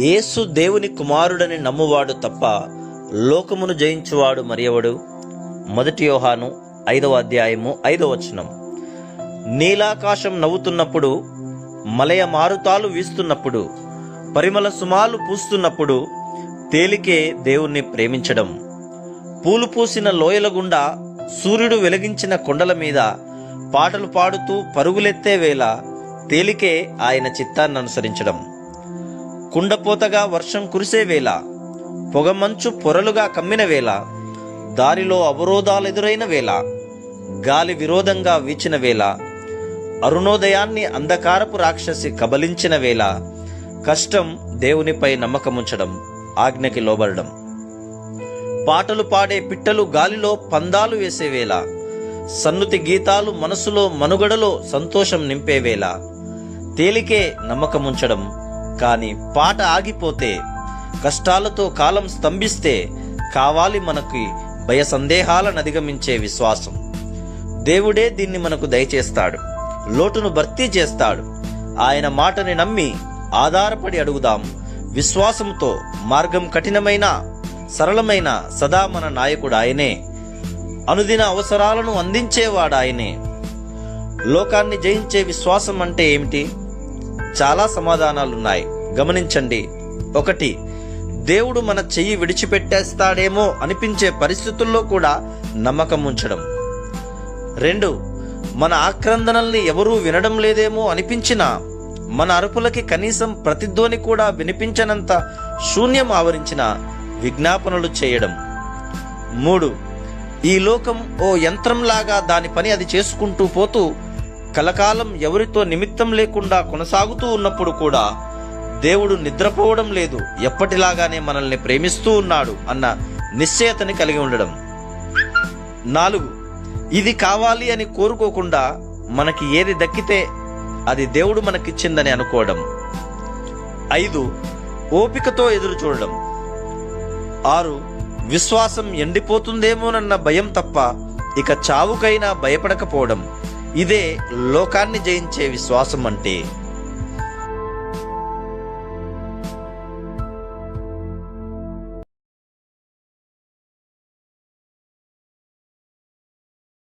యేసు దేవుని కుమారుడని నమ్మువాడు తప్ప లోకమును జయించువాడు మరియవడు మొదటి యోహాను ఐదవ అధ్యాయము ఐదవ వచనం. నీలాకాశం నవ్వుతున్నప్పుడు మలయ మారుతాలు వీస్తున్నప్పుడు పరిమళ సుమాలు పూస్తున్నప్పుడు తేలికే దేవుణ్ణి ప్రేమించడం. పూలు పూసిన లోయల గుండా సూర్యుడు వెలిగించిన కొండల మీద పాటలు పాడుతూ పరుగులెత్తే వేళ తేలికే ఆయన చిత్తాన్ని అనుసరించడం. కుండపోతగా వర్షం కురిసే వేళ పొగమంచు పొరలుగా కమ్మిన వేళ దారిలో అవరోధాలు ఎదురైన వేళ గాలి విరోధంగా వీచిన వేళ అరుణోదయాన్ని అంధకారపు రాక్షసి కబలించిన వేళ కష్టం దేవునిపై నమ్మకముంచడం ఆజ్ఞకి లోబడడం. పాటలు పాడే పిట్టలు గాలిలో పందాలు వేసే వేళ సన్నుతి గీతాలు మనసులో మనుగడలో సంతోషం నింపే వేళ తేలికే నమ్మకముంచడం కానీ పాట ఆగిపోతే కష్టాలతో కాలం స్తంభిస్తే కావాలి మనకి భయ సందేహాలను అధిగమించే విశ్వాసం. దేవుడే దీన్ని మనకు దయచేస్తాడు లోటును భర్తీ చేస్తాడు. ఆయన మాటని నమ్మి ఆధారపడి అడుగుదాం. విశ్వాసంతో మార్గం కఠినమైన సరళమైన సదా మన నాయకుడు ఆయనే. అనుదిన అవసరాలను అందించేవాడు ఆయనే. లోకాన్ని జయించే విశ్వాసం అంటే ఏమిటి? చాలా సమాధానాలున్నాయి. గమనించండి. ఒకటి దేవుడు మన చెయ్యి విడిచిపెట్టేస్తాడేమో అనిపించే పరిస్థితుల్లో కూడా నమ్మకం ఉంచడం. రెండు మన ఆక్రందనల్ని ఎవరూ వినడం లేదేమో అనిపించినా మన అరుపులకి కనీసం ప్రతిధ్వని కూడా వినిపించనంత శూన్యం ఆవరించిన విజ్ఞాపనలు చేయడం. మూడు ఈ లోకం ఓ యంత్రంలాగా దాని పని అది చేసుకుంటూ పోతూ కలకాలం ఎవరితో నిమిత్తం లేకుండా కొనసాగుతూ ఉన్నప్పుడు కూడా దేవుడు నిద్రపోవడం లేదు. ఎప్పటిలాగానే మనల్ని ప్రేమిస్తూ ఉన్నాడు అన్న నిశ్చయతని కలిగి ఉండడం. నాలుగు ఇది కావాలి అని కోరుకోకుండా మనకి ఏది దక్కితే అది దేవుడు మనకిచ్చిందని అనుకోవడం. ఐదు ఓపికతో ఎదురు చూడడం. ఆరు విశ్వాసం ఎండిపోతుందేమోనన్న భయం తప్ప ఇక చావుకైనా భయపడకపోవడం. ఇదే లోకాన్ని జయించే విశ్వాసం అంటే